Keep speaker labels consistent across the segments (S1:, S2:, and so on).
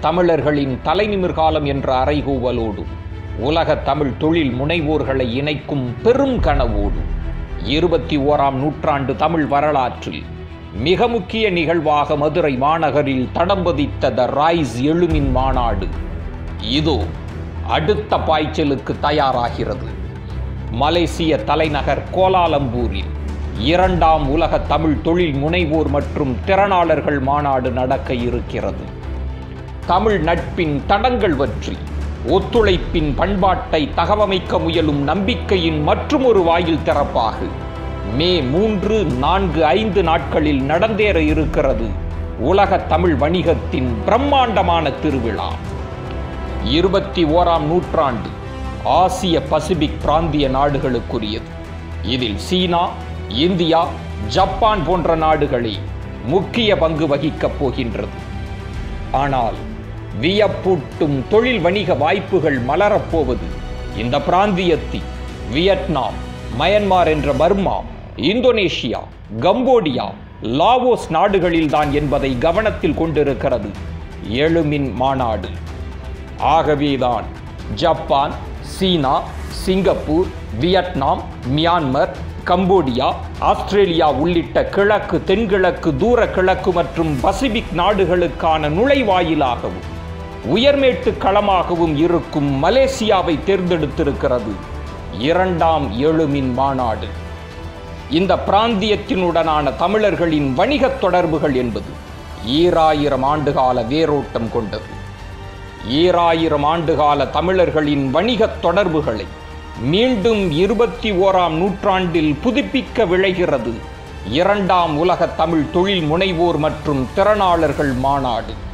S1: தமிழர்களின் தலைநிமிர்காலம் என்ற அறைகூவலோடு உலக தமிழ் தொழில் முனைவோர்களை இணைக்கும் பெரும் கனவோடு இருபத்தி ஓராம் நூற்றாண்டு தமிழ் வரலாற்றில் மிக முக்கிய நிகழ்வாக மதுரை மாநகரில் தடம் பதித்த த ராய்ஸ் எழுமின் மாநாடு. இதோ அடுத்த பாய்ச்சலுக்கு தயாராகிறது. மலேசிய தலைநகர் கோலாலம்பூரில் இரண்டாம் உலக தமிழ் தொழில் முனைவோர் மற்றும் திறனாளர்கள் மாநாடு நடக்க இருக்கிறது. தமிழ் நட்பின் தடங்கள் பற்றி ஒத்துழைப்பின் பண்பாட்டை தகவமைக்க முயலும் நம்பிக்கையின் மற்றுமொரு வாயில் திறப்பாக மே மூன்று நான்கு ஐந்து நாட்களில் நடந்தேற இருக்கிறது உலக தமிழ் வணிகத்தின் பிரம்மாண்டமான திருவிழா. இருபத்தி ஓராம் நூற்றாண்டு ஆசிய பசிபிக் பிராந்திய நாடுகளுக்குரியது. இதில் சீனா இந்தியா ஜப்பான் போன்ற நாடுகளே முக்கிய பங்கு வகிக்கப் போகின்றது. ஆனால் வியப்பூட்டும் தொழில் வணிக வாய்ப்புகள் மலரப்போவது. இந்த பிராந்தியத்தில் வியட்நாம் மயன்மார் என்ற பர்மா இந்தோனேஷியா கம்போடியா லாவோஸ் நாடுகளில்தான் என்பதை கவனத்தில் கொண்டிருக்கிறது. எழுமின் மாநாடு. ஆகவேதான் Japan China Singapore Vietnam Myanmar Cambodia Australia உள்ளிட்ட கிழக்கு தென்கிழக்கு தூர கிழக்கு மற்றும் பசிபிக் நாடுகளுக்கான நுழைவாயிலாகவும் உயர்மேட்டு களமாகவும் இருக்கும் மலேசியாவை தேர்ந்தெடுத்திருக்கிறது இரண்டாம் எழுமின் மாநாடு. இந்த பிராந்தியத்தினுடனான தமிழர்களின் வணிகத் தொடர்புகள் என்பது ஈராயிரம் ஆண்டுகால வேரோட்டம் கொண்டது. ஈராயிரம் ஆண்டுகால தமிழர்களின் வணிகத் தொடர்புகளை மீண்டும் இருபத்தி ஓராம் நூற்றாண்டில் புதுப்பிக்க விளைகிறது இரண்டாம் உலக தமிழ் தொழில் முனைவோர் மற்றும் திறனாளர்கள் மாநாடு.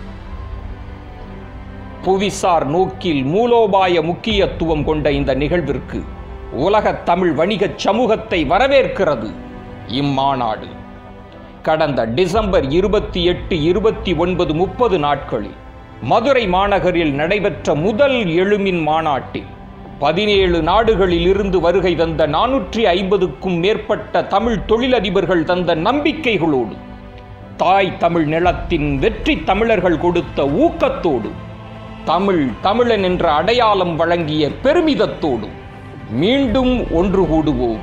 S1: புவிசார் நோக்கில் மூலோபாய முக்கியத்துவம் கொண்ட இந்த நிகழ்விற்கு உலக தமிழ் வணிகச் சமூகத்தை வரவேற்கிறது இம்மாநாடு. கடந்த டிசம்பர் இருபத்தி எட்டு இருபத்தி ஒன்பது முப்பது நாட்களில் மதுரை மாநகரில் நடைபெற்ற முதல் எழுமின் மாநாட்டில் பதினேழு நாடுகளில் இருந்து வருகை தந்த நானூற்றி ஐம்பதுக்கும் மேற்பட்ட தமிழ் தொழிலதிபர்கள் தந்த நம்பிக்கைகளோடு தாய் தமிழ் நிலத்தின் வெற்றி தமிழர்கள் கொடுத்த ஊக்கத்தோடு தமிழ் தமிழன் என்ற அடையாளம் வழங்கிய பெருமிதத்தோடு மீண்டும் ஒன்று கூடுவோம்.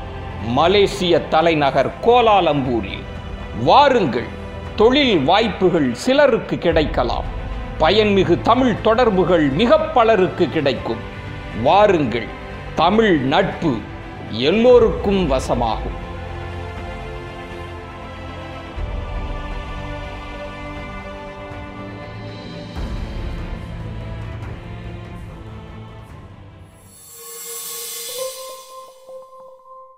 S1: மலேசிய தலைநகர் கோலாலம்பூரில். வாருங்கள் தொழில் வாய்ப்புகள் சிலருக்கு கிடைக்கலாம். பயன்மிகு தமிழ் தொடர்புகள் மிக பலருக்கு கிடைக்கும். வாருங்கள் தமிழ் நட்பு எல்லோருக்கும் வசமாகும்.